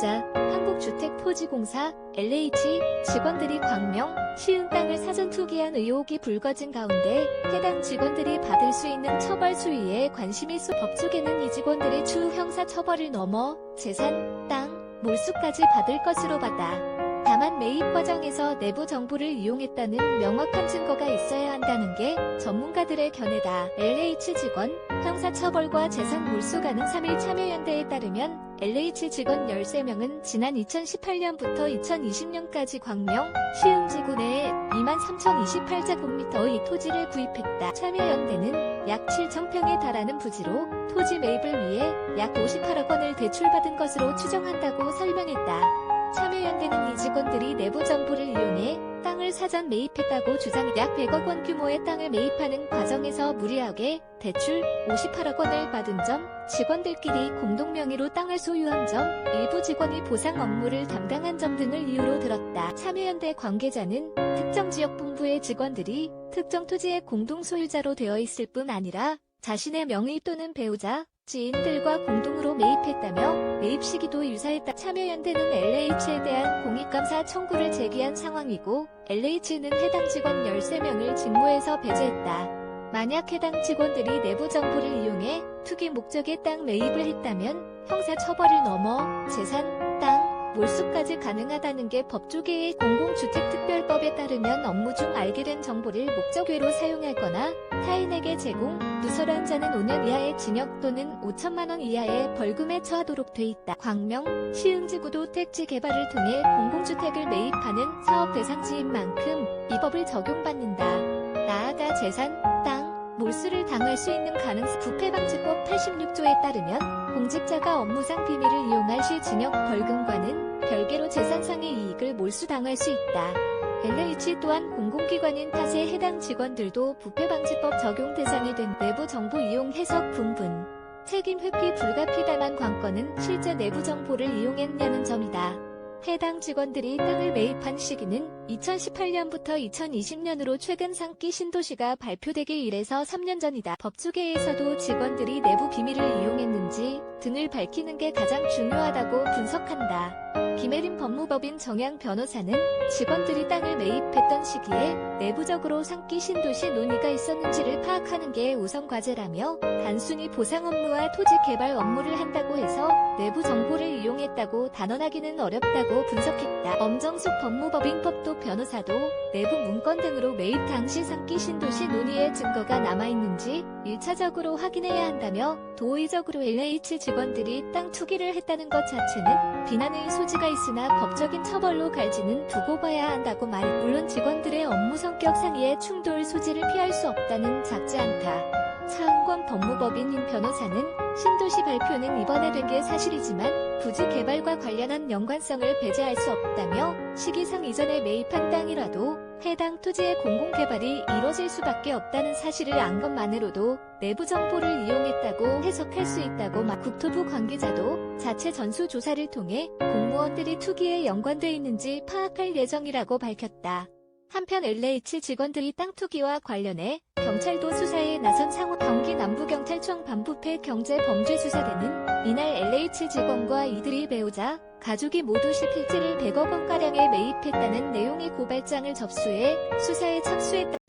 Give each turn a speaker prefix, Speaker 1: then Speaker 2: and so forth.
Speaker 1: 배우자, 한국주택토지공사, LH 직원들이 광명, 시흥 땅을 사전 투기한 의혹이 불거진 가운데 해당 직원들이 받을 수 있는 처벌 수위에 관심이 쏟 법조계는 이 직원들의 추후 형사 처벌을 넘어 재산, 땅, 몰수까지 받을 것으로 봤다. 다만 매입 과정에서 내부 정보를 이용했다는 명확한 증거가 있어야 한다는 게 전문가들의 견해다. LH 직원 형사 처벌과 재산 몰수 가능 3일 참여연대에 따르면 LH 직원 13명은 지난 2018년부터 2020년까지 광명, 시흥지구 내에 23,028제곱미터의 토지를 구입했다. 참여연대는 약 7,000평에 달하는 부지로 토지 매입을 위해 약 58억 원을 대출받은 것으로 추정한다고 설명했다. 직원들이 내부 정보를 이용해 땅을 사전 매입했다고 주장 약 100억 원 규모의 땅을 매입하는 과정에서 무리하게 대출 58억 원을 받은 점, 직원들끼리 공동 명의로 땅을 소유한 점, 일부 직원이 보상 업무를 담당한 점 등을 이유로 들었다. 참여연대 관계자는 특정 지역 본부의 직원들이 특정 토지의 공동 소유자로 되어 있을 뿐 아니라 자신의 명의 또는 배우자, 지인들과 공동으로 매입했다며 매입 시기도 유사했다. 참여연대는 LH에 대한 공익감사 청구를 제기한 상황이고 LH는 해당 직원 13명을 직무에서 배제했다. 만약 해당 직원들이 내부 정보를 이용해 투기 목적의 땅 매입을 했다면 형사 처벌을 넘어 재산, 땅, 몰수까지 가능하다는 게 법조계의 공공주택특별법에 따르면 업무 중 알게 된 정보를 목적외로 사용하거나 타인에게 제공, 누설한 자는 5년 이하의 징역 또는 5천만 원 이하의 벌금에 처하도록 돼 있다. 광명, 시흥지구도 택지 개발을 통해 공공주택을 매입하는 사업 대상지인 만큼 이 법을 적용받는다. 나아가 재산, 땅, 몰수를 당할 수 있는 가능성 부패방지법 86조에 따르면 공직자가 업무상 비밀을 이용할 시 징역 벌금과는 별개로 재산상의 이익을 몰수당할 수 있다. LH 또한 공공기관인 탓에 해당 직원들도 부패방지법 적용 대상이 된 내부 정보 이용 해석 분분. 책임 회피 불가피다만 관건은 실제 내부 정보를 이용했냐는 점이다. 해당 직원들이 땅을 매입한 시기는 2018년부터 2020년으로 최근 상기 신도시가 발표되기 1에서 3년 전이다. 법조계에서도 직원들이 내부 비밀을 이용했는지 등을 밝히는 게 가장 중요하다고 분석한다. 김혜림 법무법인 정양 변호사는 직원들이 땅을 매입했던 시기에 내부적으로 상기 신도시 논의가 있었는지를 파악하는 게 우선 과제라며 단순히 보상 업무와 토지 개발 업무를 한다고 해서 내부 정보를 이용했다고 단언하기는 어렵다고 분석했다. 엄정숙 법무법인법도 변호사도 내부 문건 등으로 매입 당시 상기 신도시 논의의 증거가 남아있는지 1차적으로 확인해야 한다며 도의적으로 LH 직원들이 땅 투기를 했다는 것 자체는 비난의 소지 가 있으나 법적인 처벌로 갈지는 두고 봐야 한다고 말. 물론 직원들의 업무 성격 상의의 충돌 소지를 피할 수 없다는 작지 않다. 차은권 법무법인인 변호사는 신도시 발표는 이번에 된 게 사실이지만 부지 개발과 관련한 연관성을 배제할 수 없다며 시기상 이전에 매입한 땅이라도 해당 토지의 공공개발이 이뤄질 수밖에 없다는 사실을 안 것만으로도 내부 정보를 이용했다고 해석할 수 있다고 말. 국토부 관계자도 자체 전수조사를 통해 공무원들이 투기에 연관돼 있는지 파악할 예정이라고 밝혔다. 한편 LH 직원들이 땅 투기와 관련해 경찰도 수사에 나선 상호 경기 남부경찰청 반부패 경제범죄수사대는 이날 LH 직원과 이들이 배우자, 가족이 모두 실필지를 100억 원가량에 매입했다는 내용의 고발장을 접수해 수사에 착수했다.